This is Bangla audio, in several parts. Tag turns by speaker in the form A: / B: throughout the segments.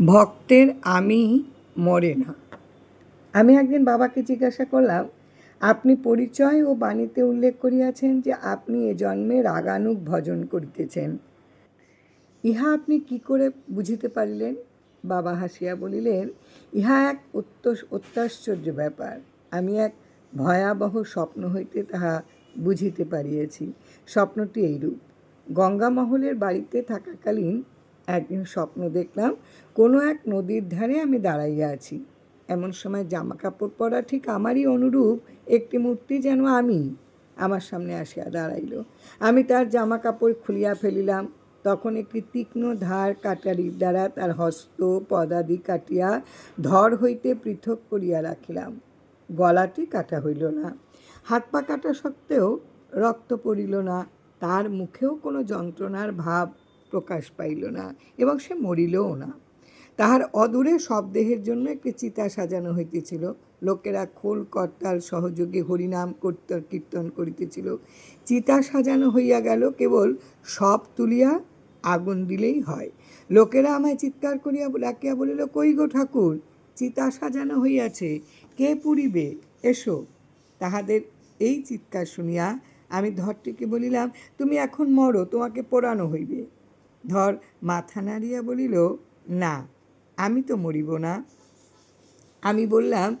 A: ভক্তের আমি মরে না। আমি একদিন বাবাকে জিজ্ঞাসা করলাম, আপনি পরিচয় ও বাণীতে উল্লেখ করিয়াছেন যে আপনি এ জন্মে রাগানুগ ভজন করিতেছেন। ইহা আপনি কি করে বুঝিতে পারিলেন? বাবা হাসিয়া বলিলেন, ইহা এক অত্য অত্যাশ্চর্য ব্যাপার। আমি এক ভয়াবহ স্বপ্ন হইতে তাহা বুঝিতে পারিয়াছি। স্বপ্নটি এইরূপ। গঙ্গামহলের বাড়িতে থাকাকালীন একদিন স্বপ্ন দেখলাম, কোনো এক নদীর ধারে আমি দাঁড়াইয়া আছি। এমন সময় জামা কাপড় পরা ঠিক আমারই অনুরূপ একটি মূর্তি যেন আমি আমার সামনে আসিয়া দাঁড়াইল। আমি তার জামা কাপড় খুলিয়া ফেলিলাম। তখন একটি তীক্ষ্ণ ধার কাটারির দ্বারা তার হস্ত, পদাদি কাটিয়া ধর হইতে পৃথক করিয়া রাখিলাম। গলাটি কাটা হইল না। হাত পা কাটা সত্ত্বেও রক্ত পড়িল না। তার মুখেও কোনো যন্ত্রণার ভাব প্রকাশ পাইল না এবং সে মরিলও না। তাহার অদূরে সব দেহের জন্য একটি চিতা সাজানো হইতেছিল। লোকেরা খোল কর্তার সহযোগে হরিনাম কীর্তন কীর্তন করিতেছিল। চিতা সাজানো হইয়া গেল, কেবল সব তুলিয়া আগুন দিলেই হয়। লোকেরা আমায় চিৎকার করিয়া ডাকিয়া বলিল, কই গো ঠাকুর, চিতা সাজানো হইয়াছে, কে পুরিবে এসো। তাহাদের এই চিৎকার শুনিয়া আমি ধরটিকে বলিলাম, তুমি এখন মরো, তোমাকে পোড়ানো হইবে। ধর, মাথা নাড়িয়া বলিল, না, আমি তো মরিব না। আমি বললাম,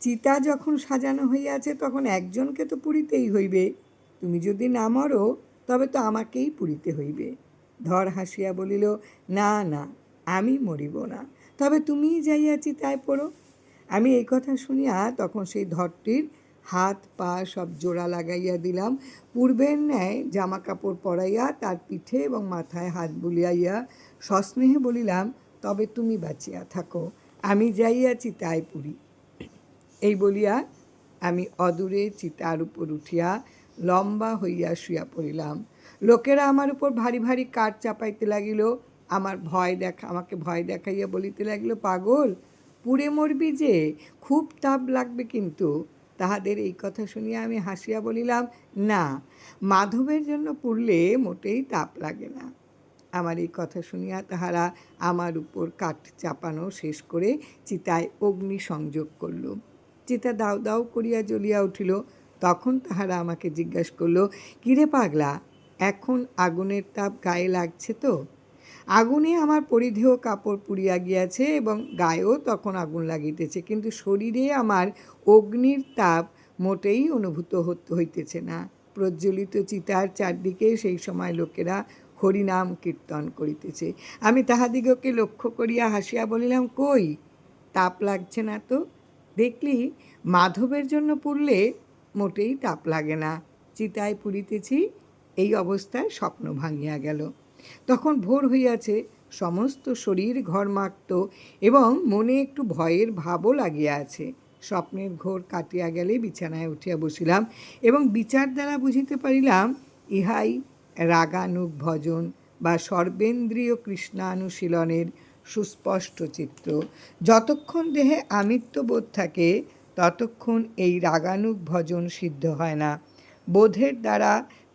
A: চিতা যখন সাজানো হইয়াছে তখন একজনকে তো পুড়িতেই হইবে। তুমি যদি না মরো, তবে তো আমাকেই পুড়িতে হইবে। ধর হাসিয়া বলিল, না না, আমি মরিব না। তবে তুমিই যাইয়া চিতায় পড়ো। আমি এই কথা শুনিয়া তখন সেই ধরটির হাত, পা সব জোড়া লাগাইয়া দিলাম। পূর্বের ন্যায় জামা কাপড় পরাইয়া তার পিঠে এবং মাথায় হাত বুলিয়াইয়া সস্নেহে বলিলাম, তবে তুমি বাঁচিয়া থাকো, আমি যাইয়া চিতায় পুরি। এই বলিয়া আমি অদূরে চিতার উপর উঠিয়া লম্বা হইয়া শুইয়া পড়িলাম। লোকেরা আমার উপর ভারী ভারী কাঠ চাপাইতে লাগিল, আমার ভয় দেখা, আমাকে ভয় দেখাইয়া বলিতে লাগিল, পাগল, পুড়ে মরবি যে, খুব তাপ লাগবে কিন্তু। তাহাদের এই কথা শুনিয়া আমি হাসিয়া বলিলাম, না, মাধবের জন্য পুড়লে মোটেই তাপ লাগে না। আমার এই কথা শুনিয়া তাহারা আমার উপর কাঠ চাপানো শেষ করে চিতায় অগ্নি সংযোগ করল। চিতা দাউ দাউ করিয়া জ্বলিয়া উঠিল। তখন তাহারা আমাকে জিজ্ঞাসা করল, কিরে পাগলা, এখন আগুনের তাপ গায়ে লাগছে তো? আগুনে আমার পরিধেয় কাপড় পুড়িয়া গিয়াছে এবং গায়েও তখন আগুন লাগিতেছে, কিন্তু শরীরে আমার অগ্নির তাপ মোটেই অনুভূত হইতেছে না। প্রজ্বলিত চিতার চারদিকে সেই সময় লোকেরা হরিনাম কীর্তন করিতেছে। আমি তাহাদিগকে লক্ষ্য করিয়া হাসিয়া বলিলাম, কই, তাপ লাগছে না তো? দেখলি, মাধবের জন্য পুড়লে মোটেই তাপ লাগে না। চিতায় পুরিতেছি এই অবস্থায় স্বপ্ন ভাঙিয়া গেল। তখন ভোর হইয়াছে, সমস্ত শরীর ঘরমাক্ত এবং মনে একটু ভয়ের ভাবও লাগিয়া আছে। স্বপ্নের ঘোর কাটিয়া গেলে বিছানায় উঠিয়া বসিলাম এবং বিচার দ্বারা বুঝিতে পারিলাম, ইহাই রাগানুগ ভজন বা সর্বেন্দ্রীয় কৃষ্ণানুশীলনের সুস্পষ্ট চিত্র। যতক্ষণ দেহে আমিত্ববোধ থাকে, ততক্ষণ এই রাগানুগ ভজন সিদ্ধ হয় না। বোধের দ্বারা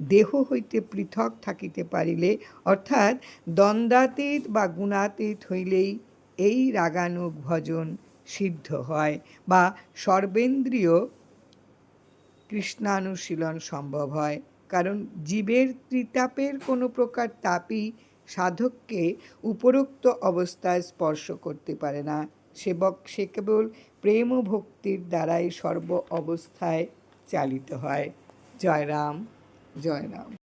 A: দেহ হইতে পৃথক থাকিতে পারিলে, অর্থাৎ দ্বন্দ্বাতীত বা গুণাতীত হইলেই এই রাগানুগ ভজন সিদ্ধ হয় বা সর্বেন্দ্রীয় কৃষ্ণানুশীলন সম্ভব হয়। কারণ জীবের ত্রিতাপের কোনো প্রকার তাপই সাধককে উপরোক্ত অবস্থায় স্পর্শ করতে পারে না। সেবক সে কেবল প্রেম ভক্তির দ্বারাই সর্ব অবস্থায় চালিত হয়। জয় রাম জয় রাম